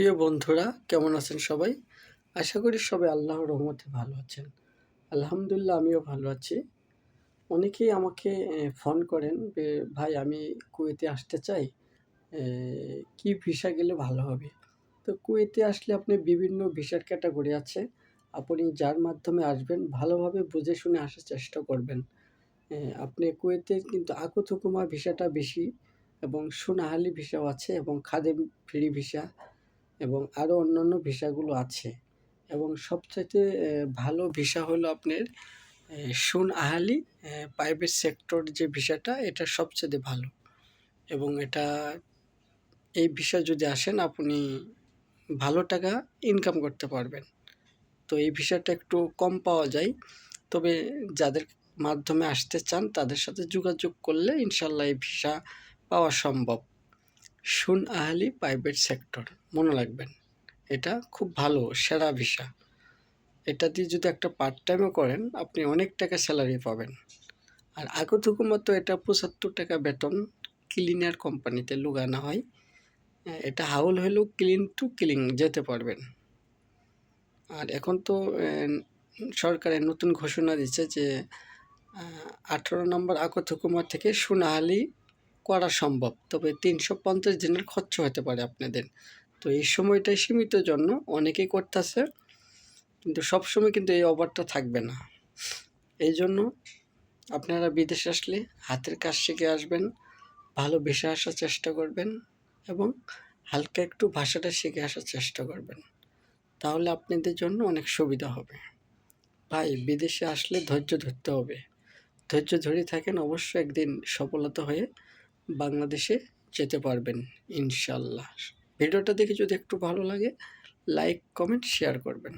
প্রিয় বন্ধুরা, কেমন আছেন সবাই? আশা করি সবাই আল্লাহর রহমতে ভালো আছেন। আলহামদুলিল্লাহ, আমিও ভালো আছি। অনেকেই আমাকে ফোন করেন ভাই, আমি কুয়েতে আসতে চাই। কি ভিসা গেলে ভালো হবে? তো কুয়েতে আসলে আপনি বিভিন্ন ভিসার ক্যাটাগরি আছে। আপনি যার মাধ্যমে আসবেন, ভালোভাবে বুঝে শুনে আসার চেষ্টা করবেন। আপনি কুয়েতে কিন্তু আকুথুকুমা ভিসাটা বেশি এবং সোনাহালি ভিসাও আছে এবং খাদেম ফ্রি ভিসা এবং আরও অন্যান্য ভিসাগুলো আছে। এবং সবচাইতে ভালো ভিসা হলো আপনার সুন আহালি প্রাইভেট সেক্টর যে ভিসাটা, এটা সবচেয়ে ভালো। এবং এটা, এই ভিসা যদি আসেন, আপনি ভালো টাকা ইনকাম করতে পারবেন। তো এই ভিসাটা একটু কম পাওয়া যায়। তবে যাদের মাধ্যমে আসতে চান, তাদের সাথে যোগাযোগ করলে ইনশাল্লাহ এই ভিসা পাওয়া সম্ভব। সুন আহালি প্রাইভেট সেক্টর মনে রাখবেন। এটা খুব ভালো, সেরা ভিসা এটা দিয়ে যদি একটা পার্ট টাইমও করেন, আপনি অনেক টাকা স্যালারি পাবেন। আর আগতুকু মতো এটা পঁচাত্তর টাকা বেতন ক্লিনার কোম্পানিতে লুগানো হয়। এটা হাউল হলেও ক্লিন টু ক্লিন যেতে পারবেন। আর এখন তো সরকারের নতুন ঘোষণা দিচ্ছে যে আঠারো নম্বর হুকুমা থেকে সোনাহালি করা সম্ভব। তবে তিনশো পঞ্চাশ দিনের খরচ হতে পারে আপনাদের। তো এই সময়টাই সীমিত জন্য অনেকেই করতেছে, কিন্তু সব সময় কিন্তু এই অফারটা থাকবে না। এই জন্য আপনারা বিদেশে আসলে হাতের কাজ শিখে আসবেন, ভালো ভেসে আসার চেষ্টা করবেন এবং হালকা একটু ভাষাটা শিখে আসার চেষ্টা করবেন। তাহলে আপনাদের জন্য অনেক সুবিধা হবে। ভাই, বিদেশে আসলে ধৈর্য ধরতে হবে। ধৈর্য ধরে থাকেন, অবশ্যই একদিন সফলতা হয়ে বাংলাদেশে যেতে পারবেন ইনশাল্লাহ। ভিডিওটা দেখে যদি একটু ভালো লাগে লাইক কমেন্ট শেয়ার করবেন।